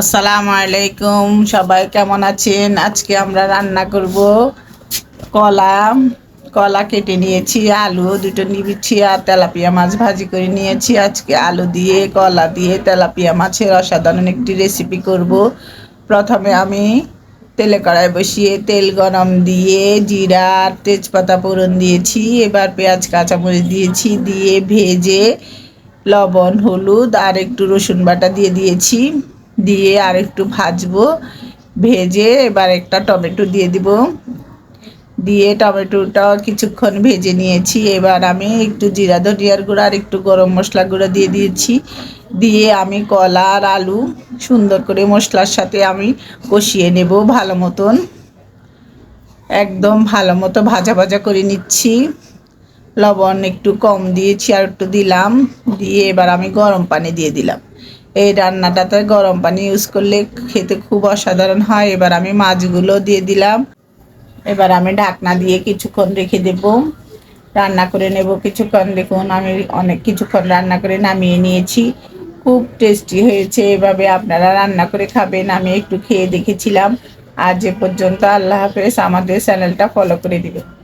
আসসালামু আলাইকুম, সবাই কেমন আছেন? আজকে আমরা রান্না করব কলা কলা কেটে নিয়েছি, আলু দুটো নিবিচ্ছি আর তেলাপিয়া মাছ ভাজি করে নিয়েছি। আজকে আলু দিয়ে, কলা দিয়ে তেলাপিয়া মাছের অসাধারণ একটি রেসিপি করব। প্রথমে আমি তেলে কড়াই বসিয়ে তেল গরম দিয়ে জিরা আর তেজপাতা ফোড়ন দিয়েছি। এবার পেঁয়াজ, কাঁচামরিচ দিয়েছি, দিয়ে ভেজে লবণ, হলুদ আর একটু রসুন বাটা দিয়ে দিয়েছি। দিয়ে আর একটু ভাজবো, ভেজে এবার একটা টমেটো দিয়ে দিব। দিয়ে টমেটোটা কিছুক্ষণ ভেজে নিয়েছি, এবার আমি একটু জিরা ধনিয়ার গুঁড়ো আর একটু গরম মশলা গুঁড়ো দিয়ে দিয়েছি। দিয়ে আমি কলা আর আলু সুন্দর করে মশলার সাথে আমি কষিয়ে নেব ভালো মতন। একদম ভালো মতো ভাজা ভাজা করে নিচ্ছি। লবণ একটু কম দিয়েছি আর একটু দিলাম, দিয়ে এবার আমি গরম পানি দিয়ে দিলাম। এই রান্নাটাতে গরম পানি ইউজ করলে খেতে খুব অসাধারণ হয়। এবার আমি মাছগুলো দিয়ে দিলাম। এবার আমি ঢাকনা দিয়ে কিছুক্ষণ রেখে দেব। রান্না করে নেব কিছুক্ষণ। দেখুন, আমি অনেক কিছুক্ষণ রান্না করে নামিয়ে নিয়েছি। খুব টেস্টি হয়েছে। এভাবে আপনারা রান্না করে খাবেন। আমি একটু খেয়ে দেখেছিলাম। আজ এ পর্যন্ত আল্লাহ হাফেজ। আমাদের চ্যানেলটা ফলো করে দিবেন।